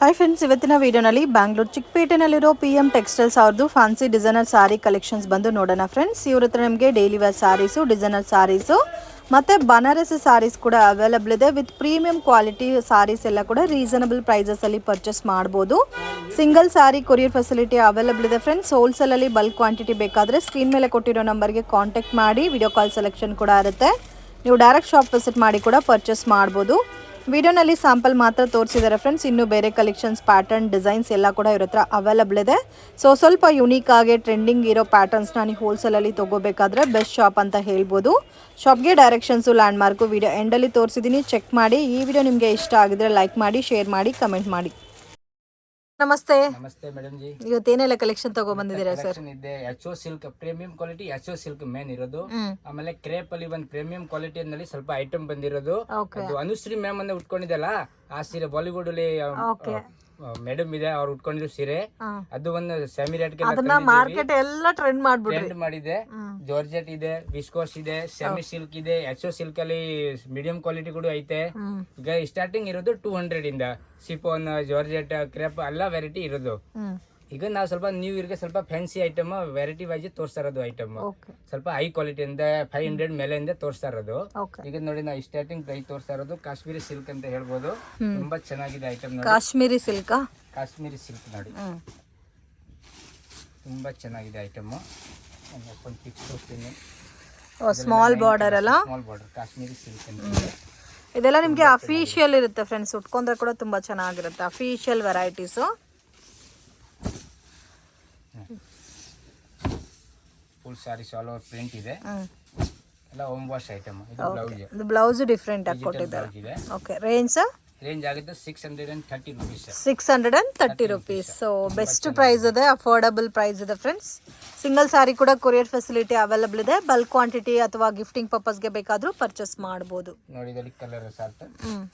Hi friends ಇವತ್ತಿನ ವಿಡಿಯೋನಲ್ಲಿ ಬ್ಯಾಂಗ್ಳೂರ್ ಚಿಕ್ಕಪೇಟೆನಲ್ಲಿರೋ ಪಿ ಎಂ ಟೆಕ್ಸ್ಟೈಲ್ಸ್ ಅವ್ರದ್ದು ಫ್ಯಾನ್ಸಿ ಡಿಸೈನರ್ ಸಾರಿ ಕಲೆಕ್ಷನ್ಸ್ ಬಂದು ನೋಡೋಣ ಫ್ರೆಂಡ್ಸ್ ಇವ್ರ ಹತ್ರ ನಿಮಗೆ daily wear saris designer saris ಮತ್ತು ಬನಾರಸ್ ಸಾರೀಸ್ ಕೂಡ ಅವೈಲಬಲ್ ಇದೆ. ವಿತ್ ಪ್ರೀಮಿಯಂ ಕ್ವಾಲಿಟಿ ಸಾರೀಸ್ ಎಲ್ಲ ಕೂಡ ರೀಸನಬಲ್ ಪ್ರೈಸಸಲ್ಲಿ ಪರ್ಚೇಸ್ ಮಾಡ್ಬೋದು. Single sari courier facility available ಇದೆ ಫ್ರೆಂಡ್ಸ್ ಹೋಲ್ಸೇಲಲ್ಲಿ ಬಲ್ಕ್ ಕ್ವಾಂಟಿಟಿ ಬೇಕಾದರೆ ಸ್ಕ್ರೀನ್ ಮೇಲೆ ಕೊಟ್ಟಿರೋ ನಂಬರ್ಗೆ ಕಾಂಟ್ಯಾಕ್ಟ್ ಮಾಡಿ ವಿಡಿಯೋ ಕಾಲ್ ಸೆಲೆಕ್ಷನ್ ಕೂಡ ಇರುತ್ತೆ. ನೀವು ಡೈರೆಕ್ಟ್ ಶಾಪ್ ವಿಸಿಟ್ ಮಾಡಿ ಕೂಡ ಪರ್ಚೇಸ್ ಮಾಡ್ಬೋದು. ವಿಡಿಯೋನಲ್ಲಿ ಸ್ಯಾಂಪಲ್ ಮಾತ್ರ ತೋರಿಸಿದ್ದಾರೆ ಫ್ರೆಂಡ್ಸ್ ಇನ್ನು ಬೇರೆ ಕಲೆಕ್ಷನ್ಸ್ ಪ್ಯಾಟರ್ನ್ ಡಿಸೈನ್ಸ್ ಎಲ್ಲ ಕೂಡ ಇವ್ರ ಹತ್ರ ಅವೈಲಬಲ್ ಇದೆ. ಸೊ ಸ್ವಲ್ಪ ಯುನೀಕ್ ಆಗಿ ಟ್ರೆಂಡಿಂಗ್ ಇರೋ ಪ್ಯಾಟರ್ನ್ಸ್ನ ನೀವು ಹೋಲ್ಸೇಲಲ್ಲಿ ತೊಗೋಬೇಕಾದ್ರೆ ಬೆಸ್ಟ್ ಶಾಪ್ ಅಂತ ಹೇಳ್ಬೋದು. ಶಾಪ್ಗೆ ಡೈರೆಕ್ಷನ್ಸು ಲ್ಯಾಂಡ್ ಮಾರ್ಕು ವಿಡಿಯೋ ಎಂಡಲ್ಲಿ ತೋರಿಸಿದ್ದೀನಿ ಚೆಕ್ ಮಾಡಿ. ಈ ವಿಡಿಯೋ ನಿಮಗೆ ಇಷ್ಟ ಆಗಿದ್ರೆ ಲೈಕ್ ಮಾಡಿ ಶೇರ್ ಮಾಡಿ ಕಮೆಂಟ್ ಮಾಡಿ. ನಮಸ್ತೆ. ನಮಸ್ತೆ ಮೇಡಮ್ ಜಿ. ಇವತ್ತೇನೆಲ್ಲ ಕಲೆಕ್ಷನ್ ತಗೊಂಡ್ಬಂದಿದ್ದೀರಾ ಸರ್ ಕಲೆಕ್ಷನ್ ಇದೆ H O silk premium quality H O silk main ಇರೋದು. ಆಮೇಲೆ ಕ್ರೇಪ್ ಅಲ್ಲಿ ಒಂದು ಪ್ರೀಮಿಯಂ ಕ್ವಾಲಿಟಿ ನಲ್ಲಿ ಸ್ವಲ್ಪ ಐಟಮ್ ಬಂದಿರೋದು. ಅದು ಅನುಶ್ರೀ ಮ್ಯಾಮ್ ಅನ್ನ ಉಟ್ಕೊಂಡಿದ್ದಲ್ಲ ಆ ಸೀರೆ ಬಾಲಿವುಡ್ ಅಲ್ಲಿ ಮೇಡಮ್ ಇದೆ ಅವ್ರು ಉಟ್ಕೊಂಡಿರೋ ಸೀರೆ. ಅದು ಒಂದು ಸೆಮಿ ರೇಟ್ ಅದನ್ನ ಮಾರ್ಕೆಟ್ ಎಲ್ಲ ಟ್ರೆಂಡ್ ಮಾಡ್ಬಿಟ್ಟು ಟ್ರೆಂಡ್ ಮಾಡಿದೆ. ಜಾರ್ಜೆಟ್ ಇದೆ ವಿಸ್ಕೋಸ್ ಇದೆ ಸೆಮಿ ಸಿಲ್ಕ್ ಇದೆ ಎಚ್ ಓ ಸಿಲ್ಕ್ ಅಲ್ಲಿ ಮೀಡಿಯಂ ಕ್ವಾಲಿಟಿ ಕೂಡ ಐತೆ. ಈಗ ಸ್ಟಾರ್ಟಿಂಗ್ ಇರೋದು ಟೂ ಹಂಡ್ರೆಡ್ ಇಂದ. ಸಿಫೋನ್ ಜಾರ್ಜೆಟ್ ಕ್ರೆಪ್ ಎಲ್ಲ ವೆರೈಟಿ ಇರೋದು. ಈಗ ನಾವು ಸ್ವಲ್ಪ ನ್ಯೂ ಇಯರ್ಗೆ ಸ್ವಲ್ಪ ಫ್ಯಾನ್ಸಿ ಐಟಮ್ ವೆರೈಟಿ ವೈಸ್ ತೋರಿಸ್ತಾ ಇರೋದು ಐಟಮ್ ಸ್ವಲ್ಪ ಹೈ ಕ್ವಾಲಿಟಿ ಇಂದ ಫೈವ್ ಹಂಡ್ರೆಡ್ ಮೇಲೆಯಿಂದ ತೋರಿಸ್ತಾ ಇರೋದು. ಈಗ ನೋಡಿ ನಾವು ಸ್ಟಾರ್ಟಿಂಗ್ ಪ್ರೈಸ್ ತೋರಿಸ್ತಾ ಇರೋದು ಕಾಶ್ಮೀರಿ ಸಿಲ್ಕ್ ಅಂತ ಹೇಳ್ಬೋದು. ತುಂಬಾ ಚೆನ್ನಾಗಿದೆ item Kashmiri silk Kashmiri silk ನೋಡಿ. ತುಂಬಾ ಚೆನ್ನಾಗಿದೆ ಐಟಮ್ ಫಿಕ್ಸ್ ತೋರಿಸ್ತೀನಿ ಸ್ಮಾಲ್ ಬಾರ್ಡರ್ ಅಲ್ಲ? ಸ್ಮಾಲ್ ಬಾರ್ಡರ್ ಕಾಶ್ಮೀರಿ ಸಿಲ್ಕ್ ಅಂತ. ಇದೆಲ್ಲ ನಿಮಗೆ ಅಫಿಷಿಯಲ್ ಇರುತ್ತೆ ಫ್ರೆಂಡ್ಸ್ ಉಟ್ಕೊಂಡ್ರೆ ಕೂಡ ತುಂಬಾ ಚೆನ್ನಾಗಿರುತ್ತೆ. Official varieties full sarees all over print ಇದೆ. ಎಲ್ಲ ಹೋಮ್ ವಾಶ್ ಐಟಮ್ ಇದು ಬ್ಲೌಸ್ ಇದು ಬ್ಲೌಸ್ ಡಿಫ್ರೆಂಟ್ ಆಗಿ ಕೊಟ್ಟಿದ್ದಾರೆ. ಓಕೆ ರೇಂಜ್ ರೇಂಜ್ ಆಗುತ್ತೆ six hundred and thirty rupees six hundred and thirty rupees so best price ಇದೆ ಅಫೋರ್ಡಬಲ್ ಪ್ರೈಸ್ ಇದೆ friends single ಸಾರಿ ಕೂಡ ಕೊರಿಯರ್ ಫೆಸಿಲಿಟಿ ಅವೈಲಬಲ್ ಇದೆ. ಬಲ್ಕ್ ಕ್ವಾಂಟಿಟಿ ಅಥವಾ ಗಿಫ್ಟಿಂಗ್ ಪರ್ಪಸ್ಗೆ ಬೇಕಾದರೂ ಪರ್ಚೇಸ್ ಮಾಡ್ಬೋದು. ನೋಡಿದಲ್ಲಿ ಕಲರ್ ಸಾರ್ಟ್ ಹ್ಮ್.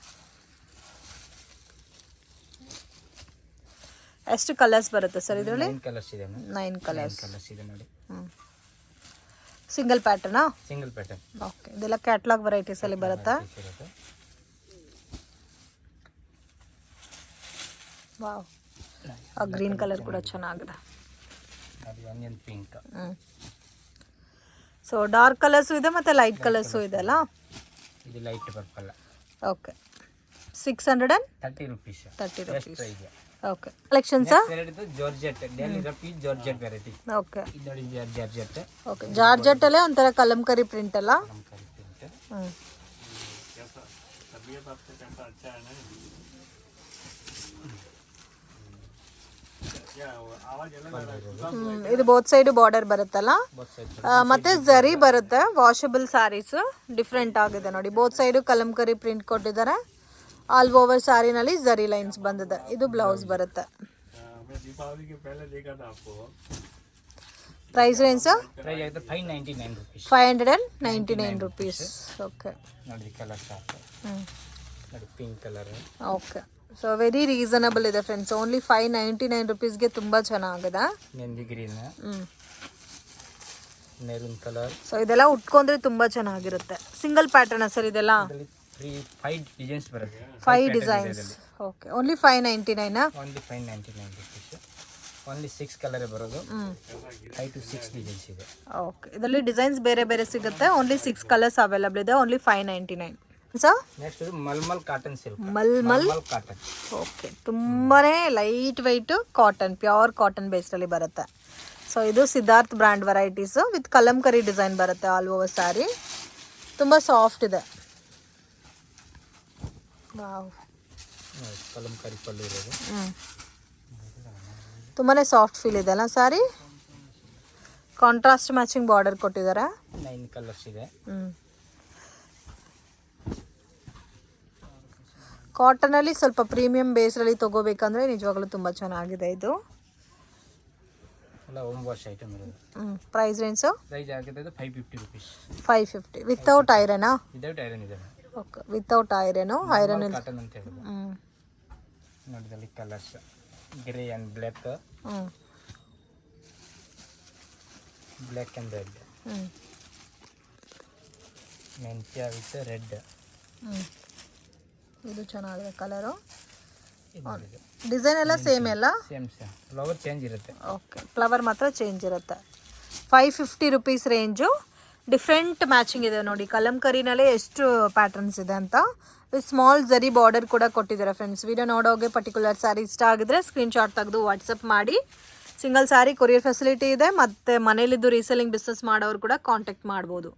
ಎಷ್ಟು ಕಲರ್ಸ್ ಬರುತ್ತೆ ಸರ್ ಇದರಲ್ಲಿ? ನೈನ್ ಕಲರ್ಸ್ ಇದೆ ನೈನ್ ಕಲರ್ಸ್ ಕಲರ್ಸ್ ಇದೆ ನೋಡಿ. ಸಿಂಗಲ್ ಪ್ಯಾಟರ್ನಾ ಸಿಂಗಲ್ ಪ್ಯಾಟರ್ನ್ ಓಕೆ ಇದೆಲ್ಲ ಕ್ಯಾಟ್ಲಾಗ್ ವೆರೈಟೀಸ್ ಅಲ್ಲಿ ಬರುತ್ತಾ? ವಾವ್ ಆ ಗ್ರೀನ್ ಕಲರ್ ಕೂಡ ಚೆನ್ನಾಗಿದೆ. ಪಿಂಕ್ ಸೊ ಡಾರ್ಕ್ ಕಲರ್ಸು ಇದೆ ಮತ್ತು ಲೈಟ್ ಕಲರ್ಸು ಇದೆ ಅಲ್ಲ? ಇದು light purple okay six hundred and thirty rupees thirty rupees okay collections ಇದು georgette Delhi Rafi georgette variety okay ಇದು ನೋಡಿ ಜಾರ್ಜೆಟ್ ಓಕೆ ಜಾರ್ಜೆಟ್ಟಲ್ಲೇ ಒಂಥರ ಕಲಂಕರಿ ಪ್ರಿಂಟ್ ಅಲ್ಲ? ಇದು ಬೋತ್ ಸೈಡ್ ಬಾರ್ಡರ್ ಬರುತ್ತಲ್ಲ? ಮತ್ತೆ ಜರಿ ಬರುತ್ತೆ ವಾಷಬಲ್ ಸ್ಯಾರೀಸ್ ಡಿಫ್ರೆಂಟ್ ಆಗಿದೆ ನೋಡಿ. ಬೋತ್ ಸೈಡ್ ಕಲಂಕರಿ ಪ್ರಿಂಟ್ ಕೊಟ್ಟಿದ್ದಾರೆ. ಆಲ್ ಓವರ್ ಸಾರಿನಲ್ಲಿ ಜರಿ ಲೈನ್ಸ್ ಬಂದಿದೆ. ಇದು ಬ್ಲೌಸ್ ಬರುತ್ತೆ. Price range sir? Five hundred and ninety nine rupees okay okay so very reasonable ಇದೆ friends only five ninety nine ರುಪೀಸ್ಗೆ ತುಂಬ ಚೆನ್ನಾಗಿದೆ. ಹ್ಞೂ ಮೆರೂನ್ ಕಲರ್ ಸೊ ಇದೆಲ್ಲ ಉಟ್ಕೊಂಡ್ರೆ ತುಂಬ ಚೆನ್ನಾಗಿರುತ್ತೆ. ಸಿಂಗಲ್ ಪ್ಯಾಟರ್ನ್ ಸರ್ ಇದೆಲ್ಲ? ಫೈವ್ ಡಿಸೈನ್ಸ್ ಬರುತ್ತೆ. Five designs okay only five ninety Naina only five ninety nine rupees only six ಕಲರೇ ಬರೋದು. ಫೈವ್ ಟು ಸಿಕ್ಸ್ ಡಿಸೈನ್ಸ್ ಇದೆ. ಓಕೆ ಇದರಲ್ಲಿ ಡಿಸೈನ್ಸ್ ಬೇರೆ ಬೇರೆ ಸಿಗುತ್ತೆ. ಓನ್ಲಿ ಸಿಕ್ಸ್ ಕಲರ್ಸ್ ಅವೈಲಬಲ್ ಇದೆ. Only five ninety nine sir next malmal cotton silk malmal? Malmal cotton okay ತುಂಬಾ light weight cotton pure cotton ಬೇಸ್ಡಲ್ಲಿ ಬರುತ್ತೆ. So ಇದು Siddharth brand varieties with Kalamkari design ಬರುತ್ತೆ all over sari ತುಂಬ soft ಇದೆ. Wow. Kalamkari ಪಲ್ಲು ಇರೋದು. ಹ್ಞೂ ತುಂಬಾ ಸಾಫ್ಟ್ ಫೀಲ್ ಇದೆ ಅಲ್ಲ ಸಾರಿ? ಕಾಂಟ್ರಾಸ್ಟ್ ಮ್ಯಾಚಿಂಗ್ ಬಾರ್ಡರ್ ಕೊಟ್ಟಿದ್ದಾರಾ ನೈನ್ ಕಲರ್ಸ್ ಇದೆ. ಕಾಟನಲ್ಲಿ ಸ್ವಲ್ಪ ಪ್ರೀಮಿಯಂ ಬೇಸ್ರಲ್ಲಿ ತೊಗೋಬೇಕಂದ್ರೆ ನಿಜವಾಗ್ಲೂ ತುಂಬ ಚೆನ್ನಾಗಿದೆ ಇದು. ಪ್ರೈಸ್ ರೇಂಜ್ ಪ್ರೈಸ್ ಆಗಿದೆ fifty rupees five fifty without ಐರನಾ iron ಇದೆ. ಓಕೆ ವಿತೌಟ್ ಐರನು ಐರನ್ ಇಲ್ಲ ಕಾಟನ್ ಅಂತ ಹ್ಞೂ ನೋಡಿದಲ್ಲಿ ಕಲರ್ಸ್ ಗ್ರೇ ಆ್ಯಂಡ್ ಬ್ಲ್ಯಾಕ್ ಹ್ಞೂ ಬ್ಲ್ಯಾಕ್ ಆ್ಯಂಡ್ ರೆಡ್ ಹ್ಞೂ ಮೆಂತ್ಯ ವಿತ್ ರೆಡ್ ಹ್ಞೂ ಇದು ಚೆನ್ನಾಗಿದೆ ಕಲರು ಡಿಸೈನ್ ಎಲ್ಲ ಸೇಮ್ ಎಲ್ಲ ಸೇಮ್ ಸೇಮ್ ಫ್ಲವರ್ ಚೇಂಜ್ ಇರುತ್ತೆ. ಓಕೆ ಫ್ಲವರ್ ಮಾತ್ರ ಚೇಂಜ್ ಇರುತ್ತೆ. Five fifty rupees range different matching ಇದೆ ನೋಡಿ. ಕಲಂಕರಿನಲ್ಲೇ ಎಷ್ಟು ಪ್ಯಾಟರ್ನ್ಸ್ ಇದೆ ಅಂತ. ಸ್ಮಾಲ್ ಜರಿ ಬಾರ್ಡರ್ ಕೂಡ ಕೊಟ್ಟಿದ್ದಾರೆ ಫ್ರೆಂಡ್ಸ್ ವಿಡಿಯೋ ನೋಡೋಗೆ ಪರ್ಟಿಕ್ಯುಲರ್ ಸ್ಯಾರಿ ಇಷ್ಟ ಆಗಿದ್ರೆ ಸ್ಕ್ರೀನ್ಶಾಟ್ ತೆಗೆದು ವಾಟ್ಸಪ್ ಮಾಡಿ. ಸಿಂಗಲ್ ಸ್ಯಾರಿ ಕೊರಿಯರ್ ಫೆಸಿಲಿಟಿ ಇದೆ. ಮತ್ತು ಮನೇಲಿದ್ದು ರೀಸೆಲಿಂಗ್ ಬಿಸ್ನೆಸ್ ಮಾಡೋರು ಕೂಡ ಕಾಂಟ್ಯಾಕ್ಟ್ ಮಾಡ್ಬೋದು.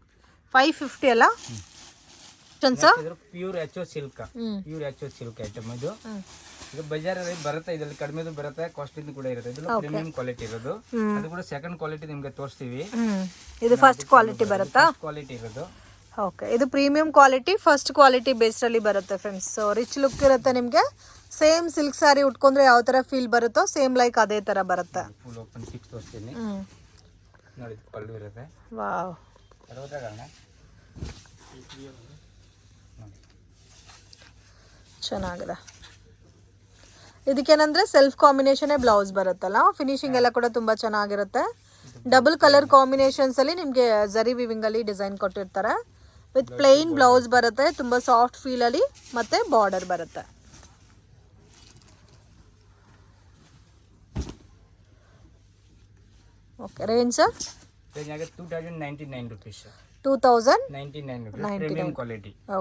ಫೈವ್ ಫಿಫ್ಟಿ ಅಲ್ಲ? Pure H silk pure H silk item ಇದು. ಇದು ಬಜಾರಲ್ಲಿ ಬರುತ್ತೆ ಇದರಲ್ಲಿ ಕಡಿಮೆದು ಬರುತ್ತೆ ಕಾಸ್ಟ್ಲಿದು ಕೂಡ ಇರುತ್ತೆ. ಇದು ಪ್ರೀಮಿಯಂ ಕ್ವಾಲಿಟಿ ಇರೋದು. ಅದು ಕೂಡ ಸೆಕೆಂಡ್ ಕ್ವಾಲಿಟಿ ನಿಮಗೆ ತೋರಿಸ್ತೀವಿ. ಇದು ಫಸ್ಟ್ ಕ್ವಾಲಿಟಿ ಬರುತ್ತಾ? ಕ್ವಾಲಿಟಿ ಇರೋದು. ಓಕೆ ಇದು ಪ್ರೀಮಿಯಂ ಕ್ವಾಲಿಟಿ ಫಸ್ಟ್ ಕ್ವಾಲಿಟಿ ಬೇಸ್ಡಲ್ಲಿ ಬರುತ್ತೆ ಫ್ರೆಂಡ್ಸ್ ಸೊ ರಿಚ್ ಲುಕ್ ಇರುತ್ತೆ ನಿಮಗೆ. ಸೇಮ್ ಸಿಲ್ಕ್ ಸ್ಯಾರಿ ಉಟ್ಕೊಂಡ್ರೆ ಯಾವ ಥರ ಫೀಲ್ ಬರುತ್ತೋ ಸೇಮ್ ಲೈಕ್ ಅದೇ ಥರ ಬರುತ್ತೆ. ಫುಲ್ ಓಪನ್ ಸಿಕ್ಸ್ ತೋರಿಸ್ತೀನಿ. ನೋಡಿ ಪಲ್ಲು ಇರುತ್ತೆ. ವಾವ್ ಚೆನ್ನಾಗಿದೆ. ಇದಕ್ಕೇನಂದ್ರೆ ಸೆಲ್ಫ್ ಕಾಂಬಿನೇಷನೇ ಬ್ಲೌಸ್ ಬರುತ್ತಲ್ಲ? ಫಿನಿಶಿಂಗ್ ಎಲ್ಲ ಕೂಡ ತುಂಬ ಚೆನ್ನಾಗಿರುತ್ತೆ. ಡಬಲ್ ಕಲರ್ ಕಾಂಬಿನೇಷನ್ಸ್ ಅಲ್ಲಿ ನಿಮಗೆ ಜರಿ ವಿವಿಂಗ್ ಅಲ್ಲಿ ಡಿಸೈನ್ ಕೊಟ್ಟಿರ್ತಾರೆ. ವಿತ್ ಪ್ಲೈನ್ ಬ್ಲೌಸ್ ಬರುತ್ತೆ ತುಂಬ ಸಾಫ್ಟ್ ಫೀಲ್ ಅಲ್ಲಿ ಮತ್ತೆ ಬಾರ್ಡರ್ ಬರುತ್ತೆ. Okay range sir two thousand ninety nine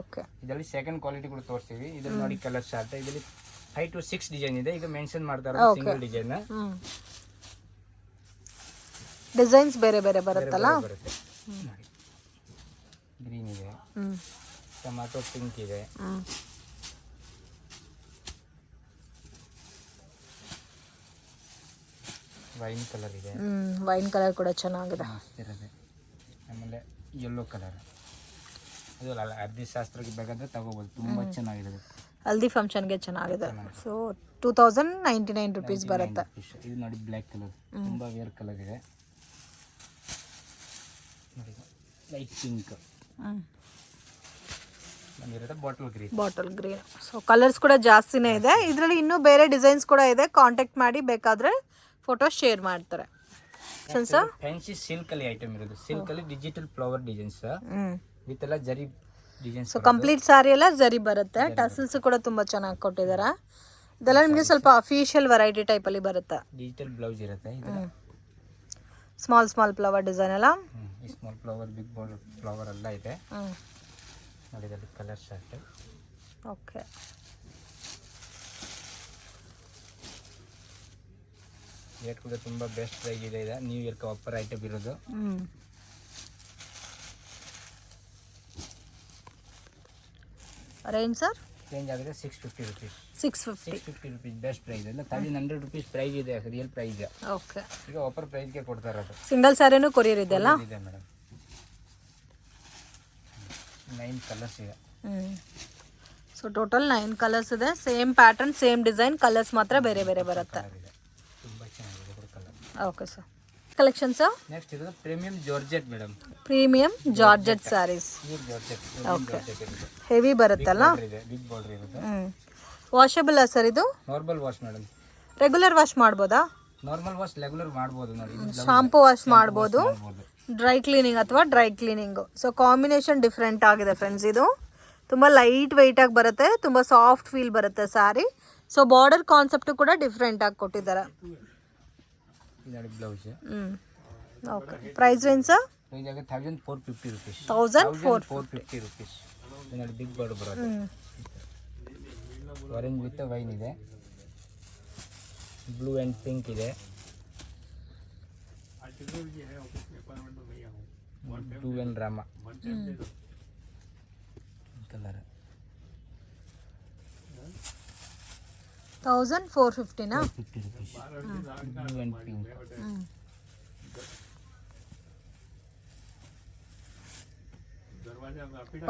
okay ಇದರಲ್ಲಿ ಸೆಕೆಂಡ್ ಕ್ವಾಲಿಟಿ ಕೂಡ ತೋರಿಸ್ತೀವಿ. ಇದ್ರಲ್ಲಿ ನೋಡಿ ಕಲರ್ ಶಾರ್ಟ್ ಇದರಲ್ಲಿ ಫೈವ್ ಟು ಸಿಕ್ಸ್ ಡಿಸೈನ್ ಇದೆ. ಈಗ ಮೆನ್ಷನ್ ಮಾಡ್ತಾರೆ ಸಿಂಗಲ್ ಡಿಸೈನ್ ಡಿಸೈನ್ಸ್ ಬೇರೆ ಬೇರೆ ಬರುತ್ತಲ್ಲ? ಬರುತ್ತೆ. ಗ್ರೀನ್ ಇದೆ. ಟೊಮ್ಯಾಟೊ ಪಿಂಕ್ ಇದೆ. ವೈನ್ ಕಲರ್ ಇದೆ. ವೈನ್ ಕಲರ್ ಕೂಡ ಚೆನ್ನಾಗಿದೆ. ಆಮೇಲೆ ಯೆಲ್ಲೋ ಕಲರ್ ಅದು ಅಲ್ಲ ಅರ್ಧಿ ಶಾಸ್ತ್ರಕ್ಕೆ ಬೇಕಂದ್ರೆ ತಗೋಬೋದು. ತುಂಬ ಚೆನ್ನಾಗಿದೆ ಹಲ್ದಿ ಫಂಕ್ಷನ್ಗೆ ಚೆನ್ನಾಗಿದೆ. So two thousand ninety nine rupees ಬರುತ್ತೆ. ಇದು ನೋಡಿ ಬ್ಲ್ಯಾಕ್ ಕಲರ್ ತುಂಬ ವೇರ್ ಕಲರ್ ಇದೆ. Light pink bottle green so colours ಕೂಡ ಜಾಸ್ತಿನೇ ಇದೆ. ಇದರಲ್ಲಿ ಇನ್ನೂ ಬೇರೆ ಡಿಸೈನ್ಸ್ ಕೂಡ ಇದೆ. ಕಾಂಟ್ಯಾಕ್ಟ್ ಮಾಡಿ ಬೇಕಾದರೆ ಫೋಟೋ ಶೇರ್ ಮಾಡ್ತಾರೆ. ಫ್ಯಾನ್ಸಿ ಸಿಲ್ಕ್ ಅಲ್ಲಿ ಐಟಮ್ ಇರೋದು. ಸಿಲ್ಕ್ ಅಲ್ಲಿ ಡಿಜಿಟಲ್ ಫ್ಲವರ್ ಡಿಸೈನ್ಸ್ ವಿತ್ ಎಲ್ಲ zari designs so complete sari ಎಲ್ಲ ಜರಿ ಬರುತ್ತೆ. ಟಸಲ್ಸ್ ಕೂಡ ತುಂಬ ಚೆನ್ನಾಗಿ ಕೊಟ್ಟಿದ್ದಾರೆ ಇದೆಲ್ಲ ನಿಮಗೆ ಸ್ವಲ್ಪ ಅಫಿಷಿಯಲ್ ವೆರೈಟಿ ಟೈಪಲ್ಲಿ ಬರುತ್ತೆ. ಡಿಜಿಟಲ್ ಬ್ಲೌಸ್ ಇರುತ್ತೆ ಸ್ಮಾಲ್ ಸ್ಮಾಲ್ ಫ್ಲವರ್ ಡಿಸೈನ್ ಎಲ್ಲ. Small flower big ball flower ಎಲ್ಲ ಇದೆ. ನೋಡಿ ಇದರಲ್ಲಿ ಕಲರ್ ಶರ್ಟ್ ಓಕೆ ರೇಟ್ ಕೂಡ ತುಂಬ ಬೆಸ್ಟ್ ಆಗಿದೆ. ಇದೆ ನ್ಯೂ ಇಯರ್ ಆಫರ್ ಐಟಮ್ ಇರೋದು. ರೇಂಜ್ ಸರ್ ಚೇಂಜ್ ಆಗಿದೆ six fifty rupees six fifty six fifty rupees best price ಇಲ್ಲ ತೌಸಂಡ್ ಹಂಡ್ರೆಡ್ ರುಪೀಸ್ ಪ್ರೈಸ್ ಇದೆ ರಿಯಲ್ ಪ್ರೈಸ್ ಓಕೆ ಈಗ ಆಫರ್ ಪ್ರೈಸ್ಗೆ ಕೊಡ್ತಾ ಇರೋದು. ಸಿಂಗಲ್ ಸ್ಯಾರಿನೂ ಕೊರಿಯರ್ ಇದೆಯಲ್ಲ ಇದೆ ಮೇಡಮ್ ನೈನ್ ಕಲರ್ಸ್ ಇದೆ. ಸೊ ಟೋಟಲ್ ನೈನ್ ಕಲರ್ಸ್ ಇದೆ. Same pattern same design colours ಮಾತ್ರ ಬೇರೆ ಬೇರೆ ಬರುತ್ತೆ. ಕಲರ್ ತುಂಬ ಚೆನ್ನಾಗಿದೆ ಕೂಡ colour okay sir collection sir next ಇದು premium georgette madam premium georgette sarees okay heavy ಬರುತ್ತಲ್ಲ? ಬಿಗ್ ಬಾರ್ಡರ್ ಇರುತ್ತೆ. ವಾಷಬಲ್ ಸರ್ ಇದು? Normal wash madam regular wash ಮಾಡ್ಬೋದಾ? ನಾರ್ಮಲ್ ವಾಶ್ ರೆಗ್ಯುಲರ್ ಮಾಡ್ಬೋದು ನೋಡಿ ಶಾಂಪೂ ವಾಶ್ ಮಾಡ್ಬೋದು. ಮಾಡ್ಬೋದು. ಡ್ರೈ ಕ್ಲೀನಿಂಗ್ ಅಥವಾ dry cleaning so combination different ಆಗಿದೆ ಫ್ರೆಂಡ್ಸ್ ಇದು. ತುಂಬ ಲೈಟ್ ಆಗಿ ಬರುತ್ತೆ ತುಂಬ ಸಾಫ್ಟ್ ಫೀಲ್ ಬರುತ್ತೆ ಸ್ಯಾರಿ ಸೊ ಬಾರ್ಡರ್ ಕಾನ್ಸೆಪ್ಟು ಕೂಡ ಡಿಫ್ರೆಂಟ್ ಆಗಿ ಕೊಟ್ಟಿದ್ದಾರೆ. ಇದು ನೋಡಿ ಬ್ಲೌಸ್ ಹ್ಞೂ okay price range sir price ಆಗಿ thousand four fifty rupees thousand four four fifty rupees ಇದು ನೋಡಿ ಬಿಗ್ ಬಾರ್ಡರ್ ಬರೋದು ಹ್ಞೂ ಆರೆಂಜ್ ವಿತ್ ವೈನ್ ಇದೆ. ಬ್ಲೂ ಆ್ಯಂಡ್ ಪಿಂಕ್ ಇದೆ. ಬ್ಲೂ ಆ್ಯಂಡ್ ರಾಮ colour thousand four ಫಿಫ್ಟಿನಾ?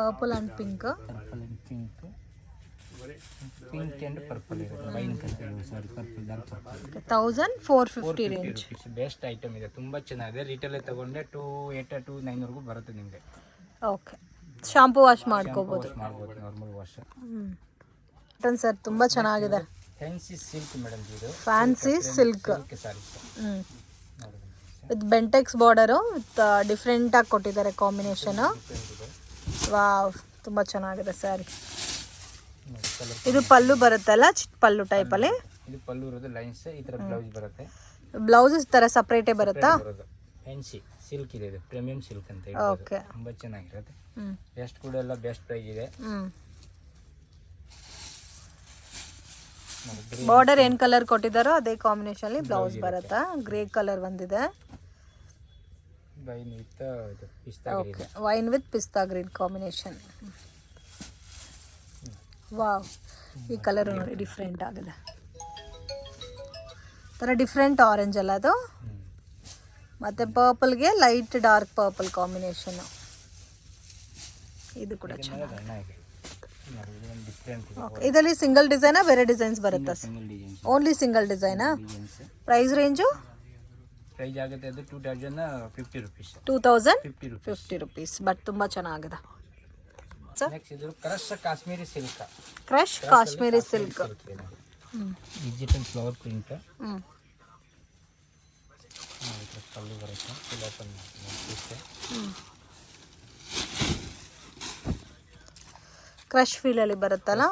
Purple and pink purple and pink pink and purple wine colour saree purple dark purple thousand four fifty range best item ಇದೆ. ತುಂಬ ಚೆನ್ನಾಗಿದೆ. Retail ತಗೊಂಡೆ two eight to ನೈನ್ವರೆಗೂ ಬರುತ್ತೆ ನಿಮಗೆ. Okay shampoo wash ಮಾಡ್ಕೋಬೋದು. ಮಾಡ್ಬೋದು. Normal wash ಹ್ಞೂ sir ತುಂಬ ಚೆನ್ನಾಗಿದೆ. ಫ್ಯಾನ್ಸಿ ಸಿಲ್ಕ್ ಮೇಡಮ್ ಇದು. Fancy silk saree with Bentex border with ಡಿಫ್ರೆಂಟಾಗಿ ಕೊಟ್ಟಿದ್ದಾರೆ ಕಾಂಬಿನೇಷನು ವಾವ್ ತುಂಬ ಚೆನ್ನಾಗಿದೆ ಸ್ಯಾರಿ ಇದು ಪಲ್ಲು ಬರುತ್ತಲ್ಲ ಚಿಟ್ ಪಲ್ಲು ಟೈಪಲ್ಲಿ ಇದು ಪಲ್ಲು ಇರೋದು ಲೈನ್ಸ್ ಈ ಥರ ಬ್ಲೌಸ್ ಬರುತ್ತೆ. ಬ್ಲೌಸಸ್ ಥರ ಸಪ್ರೇಟೇ ಬರುತ್ತಾ? ಫ್ಯಾನ್ಸಿ ಸಿಲ್ಕ್ ಇದೆ ಇದು ಪ್ರೀಮಿಯಂ ಸಿಲ್ಕ್ ಅಂತ ಓಕೆ ತುಂಬ ಚೆನ್ನಾಗಿರುತ್ತೆ. ಬೆಸ್ಟ್ ಕೂಡ ಎಲ್ಲ ಬೆಸ್ಟ್ ಪ್ರೈಸ್ ಇದೆ ಹ್ಞೂ ನೋಡಿ green ಬಾರ್ಡರ್ ಏನು ಕಲರ್ ಕೊಟ್ಟಿದ್ದಾರೋ ಅದೇ ಕಾಂಬಿನೇಷನಲ್ಲಿ ಬ್ಲೌಸ್ ಬರುತ್ತಾ? ಗ್ರೇ ಕಲರ್ ಬಂದಿದೆ. Wine with pista green combination wow ಈ ಕಲರ್ ನೋಡಿ ಡಿಫ್ರೆಂಟ್ ಆಗಿದೆ. ಥರ ಡಿಫ್ರೆಂಟ್ ಆರೆಂಜ್ ಅಲ್ಲ ಅದು? ಮತ್ತೆ ಪರ್ಪಲ್ಗೆ ಲೈಟ್ ಡಾರ್ಕ್ ಪರ್ಪಲ್ ಕಾಂಬಿನೇಷನ್ ಇದು ಕೂಡ ಚೆನ್ನಾಗಿ ಚೆನ್ನಾಗಿದೆ. ಇದರಲ್ಲಿ ಸಿಂಗಲ್ ಡಿಸೈನಾ ಬೇರೆ ಡಿಸೈನ್ಸ್ ಬರುತ್ತಾ? ಸಿಂಗಲ್ ಓನ್ಲಿ ಸಿಂಗಲ್ ಡಿಸೈನಾ ಪ್ರೈಸ್ ರೇಂಜು ಪ್ರೈಸ್ ಆಗುತ್ತೆ ಅದು two thousand fifty rupees two thousand fifty rupees fifty rupees but ತುಂಬ ಚೆನ್ನಾಗಿದೆ. ನೆಕ್ಸ್ಟ್ ಇದು crush Kashmiri silk crush Kashmiri silk digital flower print ಬರುತ್ತೆ ಫುಲ್ ಓಪನ್ ಹ್ಞೂ ಕ್ರಶ್ ಫೀಲಲ್ಲಿ ಬರುತ್ತಲ್ಲ?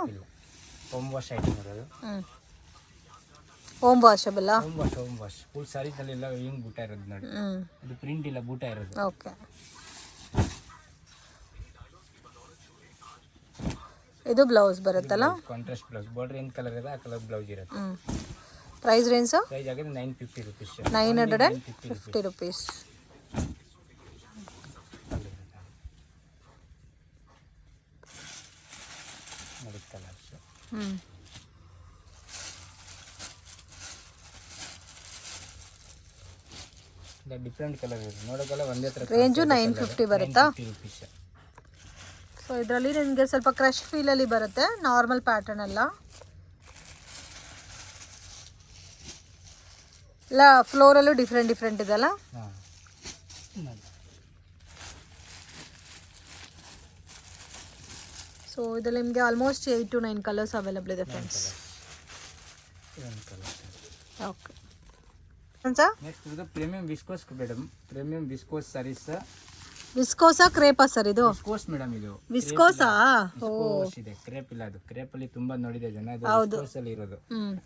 ಹೋಮ್ ವಾಶ್ ಐಟಮ್ ಇರೋದು ಹ್ಞೂ home ವಾಷಬಲ್ಲ home. Wash home wash full ಸ್ಯಾರೀಸಲ್ಲೆಲ್ಲ ಏನು ಬೂಟ ಇರೋದು ನೋಡಿ. ಇದು ಪ್ರಿಂಟ್ ಇಲ್ಲ ಬೂಟ ಇರೋದು. ಓಕೆ. ಇದು ಬ್ಲೌಸ್ ಬರುತ್ತಲ್ಲ? ಕಾಂಟ್ರಾಸ್ಟ್ ಬ್ಲೌಸ್ ಬಾರ್ಡರ್ ಏನು ಕಲರ್ ಇದೆ ಆ ಕಲರ್ ಬ್ಲೌಸ್ ಇರುತ್ತೆ. ಹ್ಞೂ ಪ್ರೈಸ್ ರೇಂಜ್ ಪ್ರೈಸ್ ಆಗಿದೆ nine fifty rupees nine hundred and fifty rupees ನೋಡಿ ಕಲರ್ಸ್ ಹ್ಞೂ ಡಿಫ್ರೆಂಟ್ ಕಲರ್ ಇದೆ. ನೋಡೋಕಲ್ಲ ಒಂದೇ ಥರ ರೇಂಜು ನೈನ್ ಫಿಫ್ಟಿ ಬರುತ್ತಾ? ಸೊ ಇದರಲ್ಲಿ ನಿಮಗೆ ಸ್ವಲ್ಪ ಕ್ರಶ್ ಫೀಲಲ್ಲಿ ಬರುತ್ತೆ. ನಾರ್ಮಲ್ ಪ್ಯಾಟರ್ನ್ ಅಲ್ಲ. ಇಲ್ಲ ಫ್ಲೋರಲ್ಲೂ ಡಿಫ್ರೆಂಟ್ ಡಿಫ್ರೆಂಟ್ ಇದೆಲ್ಲ ಹಾಂ. ಸೊ ಇದರಲ್ಲಿ ನಿಮಗೆ almost eight to nine colours available ಇದೆ ಫ್ರೆಂಡ್ಸ್ ಇದೊಂದು ಕಲರ್ ಓಕೆ ಸರ್ ನೆಕ್ಸ್ಟ್ ಇದು premium viscose madam premium viscose sarees ವಿಸ್ಕೋಸಾ ಕ್ರೇಪಾ ಸರ್ ಇದು? ವಿಸ್ಕೋಸ್ ಮೇಡಮ್ ಇದು. ವಿಸ್ಕೋಸಾ? ಓ. ವಿಸ್ಕೋಸ್ ಇದೆ. ಕ್ರೇಪ್ ಇಲ್ಲ ಅದು. ಕ್ರೇಪ್ ಅಲ್ಲಿ ತುಂಬಾ ನೋಡಿದೆ ಜನ. ಇದು ಹೌದು. ವಿಸ್ಕೋಸ್ ಅಲ್ಲಿ ಇರೋದು.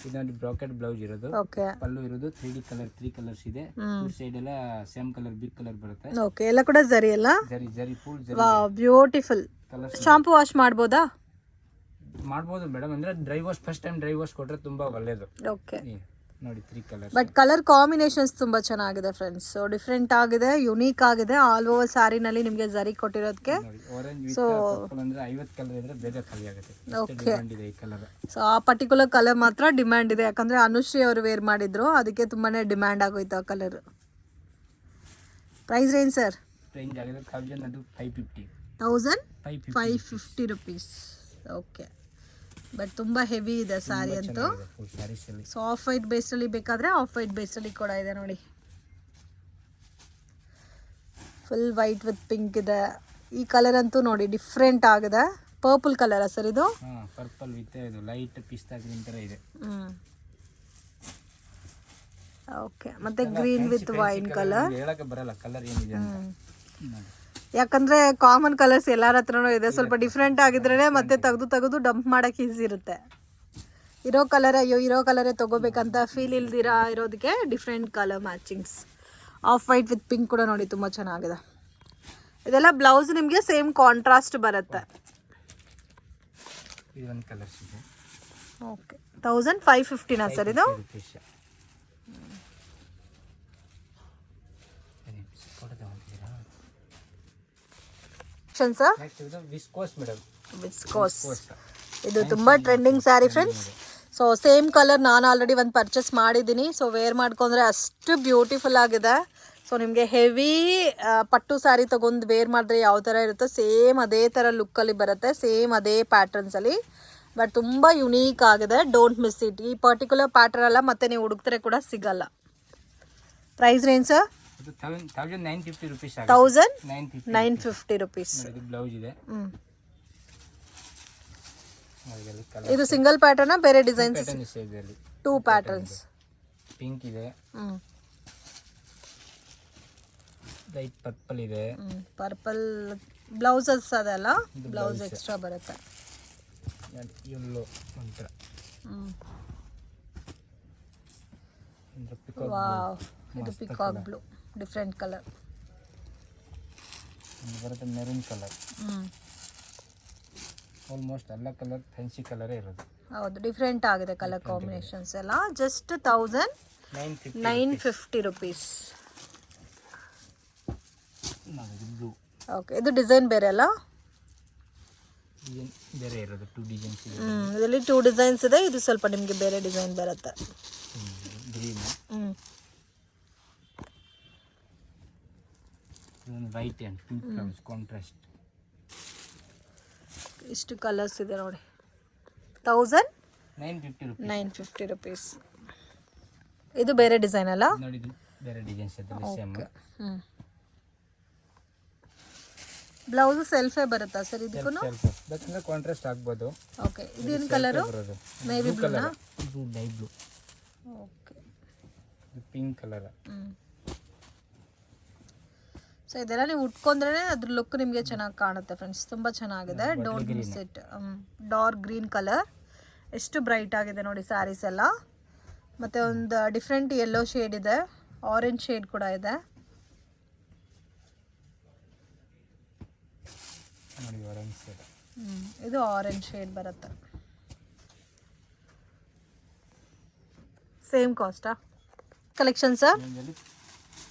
ಇದೊಂದು ಬ್ರಾಕೆಟ್ ಬ್ಲೌಸ್ ಇರೋದು. ಓಕೆ. ಪಲ್ಲು ಇರೋದು. Three D colour three colours ಇದೆ. ಈ ಸೈಡ್ ಎಲ್ಲ ಸೇಮ್ ಕಲರ್ ಬಿಗ್ ಕಲರ್ ಬರುತ್ತೆ. ಓಕೆ. ಎಲ್ಲ ಕೂಡ ಸರಿ ಅಲ್ಲ? ಜರಿ ಜರಿ ಫುಲ್ ಜರಿ. Wow beautiful colours shampoo wash ಮಾಡ್ಬೋದಾ? ಮಾಡಬಹುದು ಮೇಡಮ್. ಅಂದ್ರೆ dry wash first time dry wash ಕೊಟ್ರೆ ತುಂಬಾ ಒಳ್ಳೇದು. ಓಕೆ. ನೋಡಿ three colours but colour combinations ತುಂಬ ಚೆನ್ನಾಗಿದೆ ಫ್ರೆಂಡ್ಸ್ ಸೊ ಡಿಫ್ರೆಂಟ್ ಆಗಿದೆ ಯುನೀಕ್ ಆಗಿದೆ. ಆಲ್ ಓವರ್ ಸ್ಯಾರಿನಲ್ಲಿ ನಿಮಗೆ ಜರಿ ಕೊಟ್ಟಿರೋದಕ್ಕೆ ಸೊ ಕಲರ್ ಕಲರ್ ಸೊ ಆ ಪರ್ಟಿಕ್ಯುಲರ್ ಕಲರ್ ಮಾತ್ರ ಡಿಮ್ಯಾಂಡ್ ಇದೆ. ಯಾಕಂದರೆ ಅನುಶ್ರೀ ಅವರು ವೇರ್ ಮಾಡಿದ್ರು. ಅದಕ್ಕೆ ತುಂಬಾ ಡಿಮ್ಯಾಂಡ್ ಆಗೋಯ್ತು ಆ colour price range sir thousand five fifty rupees okay but ತುಂಬಾ ಹೆವಿ ಇದೆ ಸಾರಿ ಅಂತೂ. ಅಲ್ಲಿ. ಸೊ ಆಫ್ ವೈಟ್ ಬೇಸಲ್ಲಿ ಬೇಕಾದ್ರೆ ಆಫ್ ವೈಟ್ ಬೇಸಲ್ಲಿ ಕೂಡ ಇದೆ ನೋಡಿ. ಫುಲ್ ವೈಟ್ ವಿತ್ ಪಿಂಕ್ ಇದೆ. ಈ ಕಲರ್ ಅಂತೂ ನೋಡಿ ಡಿಫ್ರೆಂಟ್ ಆಗಿದೆ. ಪರ್ಪಲ್ ಕಲರ್ ಸರ್ ಇದು? ಪರ್ಪಲ್ ವಿತ್ ಇದು ಲೈಟ್ ಪಿಸ್ತಾ ಗ್ರೀನ್ ತರ ಇದೆ ಓಕೆ ಮತ್ತೆ ಗ್ರೀನ್ ವಿತ್ ವೈನ್ ಕಲರ್ ಹೇಳಕ್ಕೆ ಬರಲ್ಲ ಕಲರ್ ಏನಿದೆ. ಯಾಕಂದರೆ ಕಾಮನ್ ಕಲರ್ಸ್ ಎಲ್ಲಾರ ಹತ್ರನೂ ಇದೆ. ಸ್ವಲ್ಪ ಡಿಫ್ರೆಂಟ್ ಆಗಿದ್ರೇ ಮತ್ತೆ ತೆಗೆದು ತೆಗೆದು ಡಂಪ್ ಮಾಡೋಕೆ ಈಸಿ ಇರುತ್ತೆ. ಇರೋ ಕಲರ್ ಅಯ್ಯೋ ಇರೋ ಕಲರೇ ತಗೋಬೇಕಂತ ಫೀಲ್ ಇಲ್ದಿರಾ ಇರೋದಕ್ಕೆ different colour matchings off white with pink ಕೂಡ ನೋಡಿ ತುಂಬ ಚೆನ್ನಾಗಿದೆ. ಇದೆಲ್ಲ ಬ್ಲೌಸ್ ನಿಮಗೆ ಸೇಮ್ ಕಾಂಟ್ರಾಸ್ಟ್ ಬರುತ್ತೆ. ಓಕೆ ತೌಸಂಡ್ ಫೈವ್ ಫಿಫ್ಟಿನಾ ಸರ್ ಇದು? Rupees sir viscose madam viscose ಇದು ತುಂಬ trending saree friends so same colour ನಾನು ಆಲ್ರೆಡಿ ಒಂದು ಪರ್ಚೇಸ್ ಮಾಡಿದ್ದೀನಿ. ಸೊ ವೇರ್ ಮಾಡ್ಕೊಂಡ್ರೆ ಅಷ್ಟು ಬ್ಯೂಟಿಫುಲ್ ಆಗಿದೆ. ಸೊ ನಿಮಗೆ ಹೆವಿ ಪಟ್ಟು ಸ್ಯಾರಿ ತೊಗೊಂಡು ವೇರ್ ಮಾಡಿದ್ರೆ ಯಾವ ಥರ ಇರುತ್ತೋ ಸೇಮ್ ಅದೇ ಥರ ಲುಕ್ಕಲ್ಲಿ ಬರುತ್ತೆ. ಸೇಮ್ ಅದೇ ಪ್ಯಾಟರ್ನ್ಸಲ್ಲಿ ಬಟ್ ತುಂಬ ಯುನೀಕ್ ಆಗಿದೆ. ಡೋಂಟ್ ಮಿಸ್ ಇಟ್ ಈ ಪರ್ಟಿಕ್ಯುಲರ್ ಪ್ಯಾಟರ್ನ್ ಅಲ್ಲ ಮತ್ತೆ ನೀವು ಹುಡುಕ್ತಾರೆ ಕೂಡ ಸಿಗಲ್ಲ. Price range sir thousand nine fifty rupees thousand nine fifty nine fifty rupees ಇದು ಬ್ಲೌಸ್ ಇದೆ. ಇದು ಸಿಂಗಲ್ ಪ್ಯಾಟರ್ನ್ ಬೇರೆ ಡಿಸೈನ್ಸ್ ಟೂ ಪ್ಯಾಟರ್ನ್ಸ್ ಪಿಂಕ್ ಇದೆ ಲೈಟ್ ಪರ್ಪಲ್ ಇದೆ. ಪರ್ಪಲ್ ಬ್ಲೌಸಸ್ ಅದಲ್ಲ ಬ್ಲೌಸ್ ಎಕ್ಸ್ಟ್ರಾ ಬರುತ್ತೆ. ಎಲ್ಲೋ ಅಂತ ವಾವ್ ಇದು ಪಿಕಾಕ್ ಬ್ಲೂ ಡಿಫ್ರೆಂಟ್ ಕಲರ್ ಬರುತ್ತೆ ಮೆರೂನ್ ಕಲರ್ ಹ್ಮ್. ಆಲ್ಮೋಸ್ಟ್ ಎಲ್ಲ ಕಲರ್ ಫ್ಯಾನ್ಸಿ ಕಲರೇ ಇರೋದು. ಹೌದು ಡಿಫ್ರೆಂಟ್ ಆಗಿದೆ ಕಲರ್ ಕಾಂಬಿನೇಷನ್ಸ್ ಎಲ್ಲ. Just thousand nine fifty rupees blue okay ಇದು. ಡಿಸೈನ್ ಬೇರೆ ಅಲ್ಲ? ಬೇರೆ ಇರೋದು ಟೂ ಡಿಸೈನ್ಸ್ ಇದೆ. ಇದರಲ್ಲಿ ಟೂ ಡಿಸೈನ್ಸ್ ಇದೆ. ಇದು ಸ್ವಲ್ಪ ನಿಮಗೆ ಬೇರೆ ಡಿಸೈನ್ ಬರುತ್ತೆ. ಗ್ರೀನ್ ಹ್ಮ್. ಇದೊಂದು white and pink blouse contrast ಇಷ್ಟು ಕಲರ್ಸ್ ಇದೆ ನೋಡಿ. Thousand nine fifty rupees nine fifty rupees ಇದು ಬೇರೆ ಡಿಸೈನ್ ಅಲ್ಲ? ನೋಡಿ ಇದು ಬೇರೆ ಡಿಸೈನ್ಸ್ ಇದೆ ಸೇಮ್ ಹ್ಞೂ ಬ್ಲೌಸ್ ಸೆಲ್ಫೇ ಬರುತ್ತಾ ಸರ್ ಇದಕ್ಕೂ ಬೇಕಂದ್ರೆ ಕಾಂಟ್ರಾಸ್ಟ್ ಆಗ್ಬೋದು. ಓಕೆ ಇದೇನು ಕಲರು ಕಲರ್ ನೇವಿ ಬ್ಲೂ ಇದು light blue okay pink colour ಹ್ಞೂ ಸೊ ಇದೆಲ್ಲ ನೀವು ಉಟ್ಕೊಂಡ್ರೆ ಅದ್ರ ಲುಕ್ ನಿಮಗೆ ಚೆನ್ನಾಗಿ ಕಾಣುತ್ತೆ ಫ್ರೆಂಡ್ಸ್ ತುಂಬ ಚೆನ್ನಾಗಿದೆ. Don't miss it dark green colour ಎಷ್ಟು ಬ್ರೈಟ್ ಆಗಿದೆ ನೋಡಿ ಸ್ಯಾರೀಸ್ ಎಲ್ಲ. ಮತ್ತು ಒಂದು ಡಿಫ್ರೆಂಟ್ ಯೆಲ್ಲೋ ಶೇಡ್ ಇದೆ. ಆರೆಂಜ್ ಶೇಡ್ ಕೂಡ ಇದೆ. ಇದು ಆರೆಂಜ್ ಶೇಡ್ ಬರುತ್ತೆ. ಸೇಮ್ ಕಾಸ್ಟಾ ಕಲೆಕ್ಷನ್ ಸರ್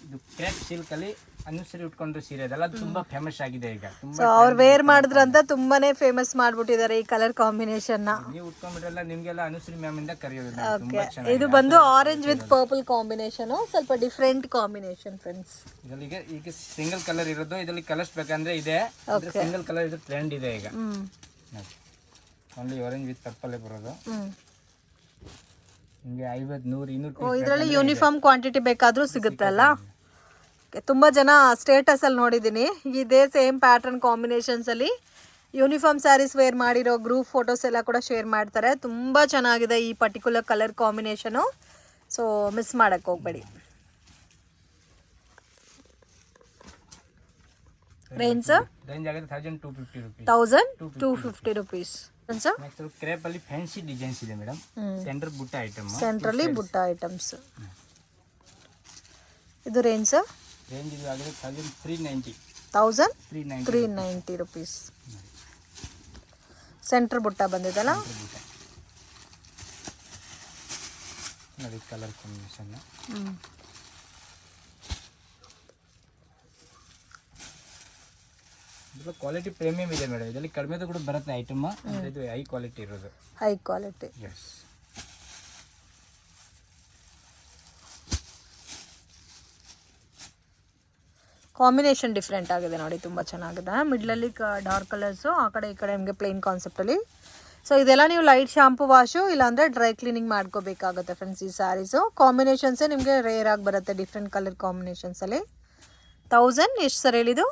ಇದು ಕ್ರೇಪ್ ಸಿಲ್ಕ್ ಅಲ್ಲಿ ಅನುಸರಿ ಉಟ್ಕೊಂಡ್ರೆ ಸೀರೆ ಅದೆಲ್ಲ ತುಂಬಾ ಫೇಮಸ್ ಆಗಿದೆ ಈಗ. ಸೊ ತುಂಬಾ ಅವ್ರು ವೇರ್ ಮಾಡಿದ್ರಂತ ತುಂಬಾನೇ ಫೇಮಸ್ ಮಾಡ್ಬಿಟ್ಟಿದ್ದಾರೆ ಈ ಕಲರ್ ಕಾಂಬಿನೇಷನ್ನ. ನೀವು ಉಟ್ಕೊಂಡ್ಬಿಟ್ರೆಲ್ಲ ನಿಮ್ಗೆಲ್ಲ ಅನುಸರಿ ಮ್ಯಾಮ್ ಇಂದ ಕರೆಯೋದು. ತುಂಬಾ ಓಕೆ ಚೆನ್ನಾಗಿ ಇದು ಬಂದು ಆರೆಂಜ್ ವಿತ್ ಪರ್ಪಲ್ ಕಾಂಬಿನೇಷನ್ ಸ್ವಲ್ಪ ಡಿಫ್ರೆಂಟ್ ಕಾಂಬಿನೇಷನ್ ಫ್ರೆಂಡ್ಸ್ ಇದರಲ್ಲಿ ಈಗ ಈಗ ಸಿಂಗಲ್ ಕಲರ್ ಇರೋದು ಇದರಲ್ಲಿ ಕಲರ್ಸ್ ಬೇಕಂದ್ರೆ ಇದೆ. ಸಿಂಗಲ್ ಕಲರ್ ಇದು ಟ್ರೆಂಡ್ ಇದೆ ಈಗ. ಹ್ಮ್. ಓನ್ಲಿ ಆರೆಂಜ್ ವಿತ್ ಪರ್ಪಲ್ ಬರೋದು. ಹ್ಮ್. ನಿಮಗೆ ಐವತ್ತು ನೂರು ಇನ್ನೂರು ಓ ಇದರಲ್ಲಿ ಯೂನಿಫಾರ್ಮ್ ಕ್ವಾಂಟಿಟಿ ಬೇಕಾದ್ರೂ ಸಿಗುತ್ತಲ್ಲ ತುಂಬಾ ಜನ ಸ್ಟೇಟಸ್ ಅಲ್ಲಿ ನೋಡಿದ್ದೀನಿ. ಇದೇ ಸೇಮ್ ಪ್ಯಾಟರ್ನ್ ಕಾಂಬಿನೇಷನ್ಸ್ ಅಲ್ಲಿ ಯೂನಿಫಾರ್ಮ್ ಸ್ಯಾರೀಸ್ ವೇರ್ ಮಾಡಿರೋ ಗ್ರೂಪ್ ಫೋಟೋಸ್ ಎಲ್ಲ ಕೂಡ ಶೇರ್ ಮಾಡ್ತಾರೆ. ತುಂಬ ಚೆನ್ನಾಗಿದೆ ಈ particular colour combination so miss ಮಾಡಕ್ ಹೋಗ್ಬೇಡಿ. Range sir thousand two fifty rupees crepe ಅಲ್ಲಿ ಫ್ಯಾನ್ಸಿ ಡಿಸೈನ್ಸ್ ಇದೆ ಮೇಡಮ್ ಸೆಂಟರ್ ಬುಟ್ಟ ಐಟಮ್ ಸೆಂಟ್ರಲ್ಲಿ ಬುಟ್ಟ ಐಟಮ್ಸ್ ಇದು ರೇಂಜ್ ಸರ್ ರೇಂಜ್ ಇದು ಆಗಿದೆ thousand three ninety thousand three ninety three ninety rupees centre ಬುಟ್ಟ ಬಂದಿದೆಲ್ಲ ನೋಡಿ ಕಲರ್ ಕಾಂಬಿನೇಷನ್ ಕ್ವಾಲಿಟಿ ಪ್ರೀಮಿಯಂ ಇದೆ ಮೇಡಮ್. ಇದರಲ್ಲಿ ಕಡಿಮೆದು ಕೂಡ ಬರುತ್ತೆ ಐಟಮ್ ಇದು ಹೈ ಕ್ವಾಲಿಟಿ ಇರೋದು. High quality yes combination different ಆಗಿದೆ ನೋಡಿ ತುಂಬ ಚೆನ್ನಾಗಿದೆ. ಮಿಡ್ಲಲ್ಲಿ ಕ ಡಾರ್ಕ್ ಕಲರ್ಸು ಆ ಕಡೆ ಈ ಕಡೆ ನಿಮಗೆ ಪ್ಲೇನ್ ಕಾನ್ಸೆಪ್ಟಲ್ಲಿ ಸೊ ಇದೆಲ್ಲ ನೀವು ಲೈಟ್ ಶಾಂಪು ವಾಶು ಇಲ್ಲಾಂದರೆ ಡ್ರೈ ಕ್ಲೀನಿಂಗ್ ಮಾಡ್ಕೋಬೇಕಾಗುತ್ತೆ ಫ್ರೆಂಡ್ಸ್ ಈ ಸ್ಯಾರೀಸು ಕಾಂಬಿನೇಷನ್ಸೇ ನಿಮಗೆ ರೇರ್ ಆಗಿ ಬರುತ್ತೆ ಡಿಫ್ರೆಂಟ್ ಕಲರ್ ಕಾಂಬಿನೇಷನ್ಸಲ್ಲಿ ತೌಸಂಡ್ ಎಷ್ಟು ಸರ್ ಹೇಳಿದು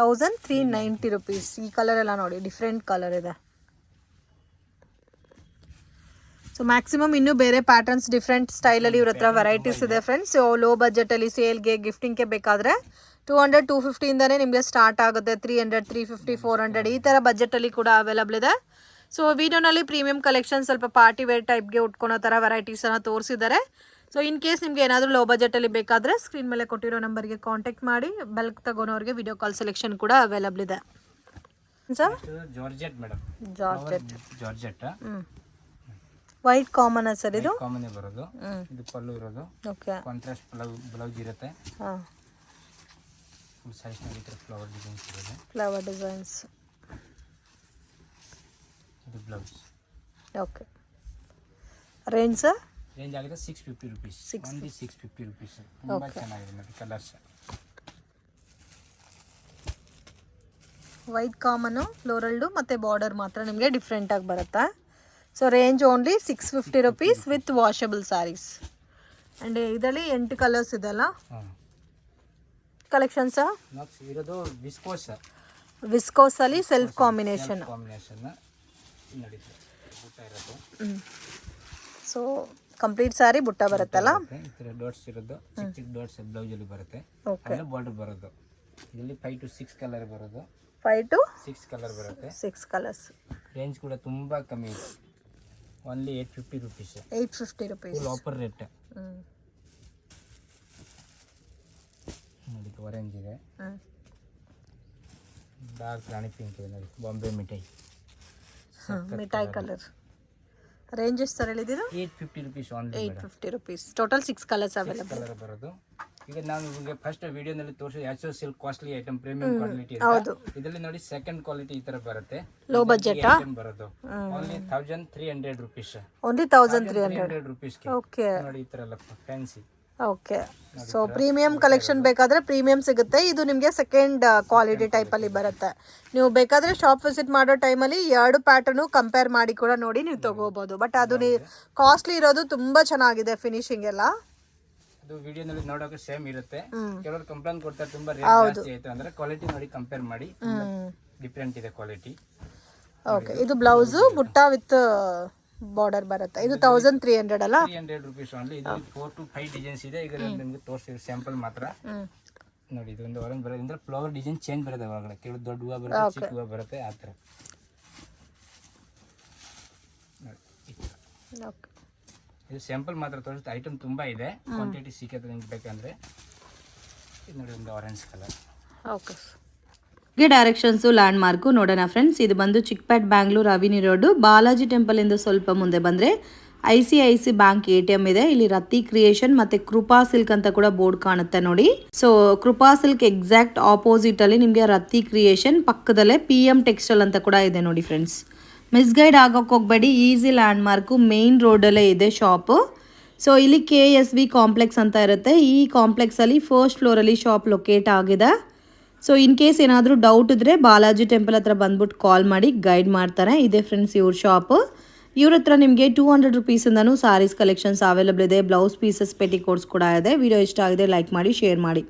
ತೌಸಂಡ್ ತ್ರೀ ನೈಂಟಿ ರುಪೀಸ್ ಈ ಕಲರ್ ಎಲ್ಲ ನೋಡಿ ಡಿಫ್ರೆಂಟ್ ಕಲರ್ ಇದೆ. ಸೊ ಮ್ಯಾಕ್ಸಿಮಮ್ ಇನ್ನೂ ಬೇರೆ ಪ್ಯಾಟರ್ನ್ಸ್ ಡಿಫ್ರೆಂಟ್ ಸ್ಟೈಲಲ್ಲಿ ಇವ್ರ ಹತ್ರ ವೆರೈಟೀಸ್ ಇದೆ ಫ್ರೆಂಡ್ಸ್ ಸೊ ಲೋ ಬಜೆಟಲ್ಲಿ ಸೇಲ್ಗೆ ಗಿಫ್ಟಿಂಗ್ಗೆ ಬೇಕಾದರೆ ಟೂ ಹಂಡ್ರೆಡ್ ಟೂ ಫಿಫ್ಟಿಯಿಂದನೇ ನಿಮಗೆ ಸ್ಟಾರ್ಟ್ ಆಗುತ್ತೆ. Three hundred three fifty four hundred ಈ ಥರ ಬಜೆಟಲ್ಲಿ ಕೂಡ ಅವೈಲಬಲ್ ಇದೆ. ಸೊ ವಿಡಿಯೋನಲ್ಲಿ ಪ್ರೀಮಿಯಂ ಕಲೆಕ್ಷನ್ ಸ್ವಲ್ಪ ಪಾರ್ಟಿ ವೇರ್ ಟೈಪ್ಗೆ ಉಟ್ಕೊಳೋ ಥರ ವೆರೈಟೀಸನ್ನು ತೋರಿಸಿದ್ದಾರೆ. ಸೊ ಇನ್ ಕೇಸ್ ನಿಮಗೆ ಏನಾದರೂ ಲೋ ಬಜೆಟಲ್ಲಿ ಬೇಕಾದರೆ ಸ್ಕ್ರೀನ್ ಮೇಲೆ ಕೊಟ್ಟಿರೋ ನಂಬರ್ಗೆ ಕಾಂಟ್ಯಾಕ್ಟ್ ಮಾಡಿ ಬಲ್ಕ್ ತಗೊಳೋರಿಗೆ ವಿಡಿಯೋ ಕಾಲ್ ಸೆಲೆಕ್ಷನ್ ಕೂಡ ಅವೈಲಬಲ್ ಇದೆ. Sir georgette madam georgette georgette white common sir ಇದು? ಕಾಮನ್ ಬರೋದು. ಇದು ಪಲ್ಲು ಇರೋದು. ಓಕೆ ಕಾಂಟ್ರಾಸ್ಟ್ ಬ್ಲೌಸ್ ಬ್ಲೌಸ್ ಇರುತ್ತೆ. ಹಾಂ. ಫುಲ್ ಸೈಜ್ನಲ್ಲಿ ಫ್ಲವರ್ ಡಿಸೈನ್ಸ್ ಇರೋದು. ಫ್ಲವರ್ ಡಿಸೈನ್ಸ್ ಇದು blouse. Okay range sir? Range ಆಗಿದೆ six fifty rupees six six fifty rupees ತುಂಬ. ಚೆನ್ನಾಗಿದೆ ನೋಡಿ ಕಲರ್ಸ್ ವೈಟ್ ಕಾಮನು ಫ್ಲೋರಲ್ ಮತ್ತು ಬಾರ್ಡರ್ ಮಾತ್ರ ನಿಮಗೆ ಡಿಫ್ರೆಂಟಾಗಿ ಬರುತ್ತೆ? So range only six fifty rupees with washable sarees and ಇದರಲ್ಲಿ ಎಂಟು ಕಲರ್ಸ್ ಇದೆಲ್ಲ ಕಲೆಕ್ಷನ್ ಸಹ ಇರೋದು viscose ವಿಸ್ಕೋಸಲ್ಲಿ self combination so complete saree ಬುಟ್ಟ ಬರುತ್ತಲ್ಲ? ಡಾಟ್ಸ್ ಇರೋದು. ಚಿಕ್ಕ ಚಿಕ್ಕ ಡಾಟ್ಸ್ ಬ್ಲೌಸಲ್ಲಿ ಬರುತ್ತೆ. ಓಕೆ ಬಾರ್ಡರ್ ಬರೋದು. ಇದರಲ್ಲಿ ಫೈವ್ ಟು ಸಿಕ್ಸ್ ಕಲರ್ ಬರೋದು. ಫೈವ್ ಟು ಸಿಕ್ಸ್ ಕಲರ್ ಬರುತ್ತೆ. ಸಿಕ್ಸ್ ಕಲರ್ಸ್ ರೇಂಜ್ ಕೂಡ ತುಂಬ ಕಮ್ಮಿ ಇದೆ. Only eight fifty rupees eight fifty rupees full offer rate ಹ್ಞೂ ನೋಡಿ ಆರೆಂಜ್ ಇದೆ ಹ್ಞೂ ಡಾರ್ಕ್ ರಾಣಿ ಪಿಂಕ್ ಇದೆ ನೋಡಿ ಬಾಂಬೆ ಮಿಠಾಯಿ ಮಿಠಾಯಿ ಕಲರ್ ರೇಂಜ್ ಎಷ್ಟು sir ಹೇಳಿದ್ದೀರಾ eight fifty rupees only eight fifty rupees total six colours available colour ಬರೋದು ಈಗ ನಾನು ನಿಮಗೆ ಫಸ್ಟ್ ವಿಡಿಯೋನಲ್ಲಿ ತೋರಿಸಿ H silk costly item premium quality. ಇದರಲ್ಲಿ ನೋಡಿ ಸೆಕೆಂಡ್ ಕ್ವಾಲಿಟಿ ಈ ತರ ಬರುತ್ತೆ. ಲೋ ಬಜೆಟ್ ಬರೋದು. Only thousand three hundred rupees only thousand three hundred okay ನೋಡಿ ಈ ತರ ಎಲ್ಲ fancy okay so premium collection ಬೇಕಾದ್ರೆ ಪ್ರೀಮಿಯಂ ಸಿಗುತ್ತೆ. ಇದು ನಿಮಗೆ ಸೆಕೆಂಡ್ ಕ್ವಾಲಿಟಿ ಟೈಪಲ್ಲಿ ಬರುತ್ತೆ. ನೀವು ಬೇಕಾದ್ರೆ ಶಾಪ್ ವಿಸಿಟ್ ಮಾಡೋ ಟೈಮಲ್ಲಿ ಎರಡು ಪ್ಯಾಟರ್ನು ಕಂಪೇರ್ ಮಾಡಿ ಕೂಡ ನೋಡಿ ನೀವು ತಗೋಬಹುದು ಬಟ್ ಅದು ಕಾಸ್ಟ್ಲಿ ಇರೋದು ತುಂಬ ಚೆನ್ನಾಗಿದೆ ಫಿನಿಶಿಂಗ್ ಎಲ್ಲ. ಅದು ವಿಡಿಯೋನಲ್ಲಿ ನೋಡೋಕೆ ಸೇಮ್ ಇರುತ್ತೆ. ಕೆಲವರು ಕಂಪ್ಲೇಂಟ್ ಕೊಡ್ತಾರೆ ತುಂಬಾ ರೇಟ್ ಜಾಸ್ತಿ ಆಯ್ತು ಅಂದ್ರೆ ಕ್ವಾಲಿಟಿ ನೋಡಿ ಕಂಪೇರ್ ಮಾಡಿ ಡಿಫ್ರೆಂಟ್ ಇದೆ ಕ್ವಾಲಿಟಿ ಓಕೆ ಇದು ಬ್ಲೌಸ್ ಬುಟ್ಟ ವಿತ್ ಬಾರ್ಡರ್ ಬರುತ್ತೆ. ಇದು ತೌಸಂಡ್ ತ್ರೀ ಹಂಡ್ರೆಡ್ ಅಲ್ಲ? ತ್ರೀ ಹಂಡ್ರೆಡ್ ರುಪೀಸ್ ಓನ್ಲಿ ಇದು ಫೋರ್ ಟು ಫೈವ್ ಡಿಸೈನ್ಸ್ ಇದೆ. ಈಗ ನಿಮ್ಗೆ ತೋರಿಸಿದ್ರೆ ಸ್ಯಾಂಪಲ್ ಮಾತ್ರ. ನೋಡಿ ಇದು ಒಂದು ಆರೆಂಜ್ ಬರೋದ್ರಿಂದ ಫ್ಲವರ್ ಡಿಸೈನ್ ಚೇಂಜ್ ಬರುತ್ತೆ ಒಳಗಡೆ. ಕೆಲವು ದೊಡ್ಡ ಹೂವು ಬರುತ್ತೆ ಚಿಕ್ಕ ಹೂವು ಬರುತ್ತೆ ಆ ಥರ. ಓಕೆ ಇದು ಸ್ಯಾಂಪಲ್ ಮಾತ್ರ ತೋರಿಸುತ್ತೆ. ಐಟಮ್ ತುಂಬ ಇದೆ. ಕ್ವಾಂಟಿಟಿ ಸಿಕ್ಕತ್ತೆ ನಿಮ್ಗೆ ಬೇಕಂದ್ರೆ ಇದು ನೋಡಿ ಒಂದು ಆರೆಂಜ್ ಕಲರ್ ಓಕೆ ಗೆ ಡೈರೆಕ್ಷನ್ಸು ಲ್ಯಾಂಡ್ ಮಾರ್ಕು ನೋಡೋಣ ಫ್ರೆಂಡ್ಸ್ ಇದು ಬಂದು Chickpet Bangalore avenue road Balaji temple ಇಂದ ಸ್ವಲ್ಪ ಮುಂದೆ ಬಂದರೆ I C I C bank A T M ಇದೆ. ಇಲ್ಲಿ ರತಿ ಕ್ರಿಯೇಷನ್ ಮತ್ತೆ ಕೃಪಾ ಸಿಲ್ಕ್ ಅಂತ ಕೂಡ ಬೋರ್ಡ್ ಕಾಣುತ್ತೆ ನೋಡಿ. So Krupa silk exact opposite ಅಲ್ಲಿ ನಿಮಗೆ ರತಿ ಕ್ರಿಯೇಷನ್ ಪಕ್ಕದಲ್ಲೇ ಪಿ ಎಂ ಟೆಕ್ಸ್ಟೈಲ್ ಅಂತ ಕೂಡ ಇದೆ ನೋಡಿ ಫ್ರೆಂಡ್ಸ್ ಮಿಸ್ಗೈಡ್ ಆಗೋಕೆ ಹೋಗಬೇಡಿ, ಈಸಿ ಲ್ಯಾಂಡ್ ಮಾರ್ಕು ಮೇನ್ ರೋಡಲ್ಲೇ ಇದೆ ಶಾಪು. ಸೊ ಇಲ್ಲಿ ಕೆ ಎಸ್ ವಿ ಕಾಂಪ್ಲೆಕ್ಸ್ ಅಂತ ಇರುತ್ತೆ. ಈ ಕಾಂಪ್ಲೆಕ್ಸಲ್ಲಿ ಫಸ್ಟ್ ಫ್ಲೋರಲ್ಲಿ ಶಾಪ್ ಲೊಕೇಟ್ ಆಗಿದೆ. ಸೊ ಇನ್ ಕೇಸ್ ಏನಾದರೂ ಡೌಟ್ ಇದ್ದರೆ ಬಾಲಾಜಿ ಟೆಂಪಲ್ ಹತ್ರ ಬಂದ್ಬಿಟ್ಟು ಕಾಲ್ ಮಾಡಿ ಗೈಡ್ ಮಾಡ್ತಾರೆ. ಇದೇ ಫ್ರೆಂಡ್ಸ್ ಇವ್ರ ಶಾಪು. ಇವ್ರ ಹತ್ರ ನಿಮಗೆ ಟೂ ಹಂಡ್ರೆಡ್ ರುಪೀಸಿಂದನೂ ಸಾರೀಸ್ ಕಲೆಕ್ಷನ್ಸ್ ಅವೈಲೇಬಲ್ ಇದೆ. ಬ್ಲೌಸ್ ಪೀಸಸ್ ಪೆಟಿ ಕೋಡ್ಸ್ ಕೂಡ ಇದೆ. ವಿಡಿಯೋ ಇಷ್ಟ ಆಗಿದೆ, ಲೈಕ್ ಮಾಡಿ, ಶೇರ್ ಮಾಡಿ.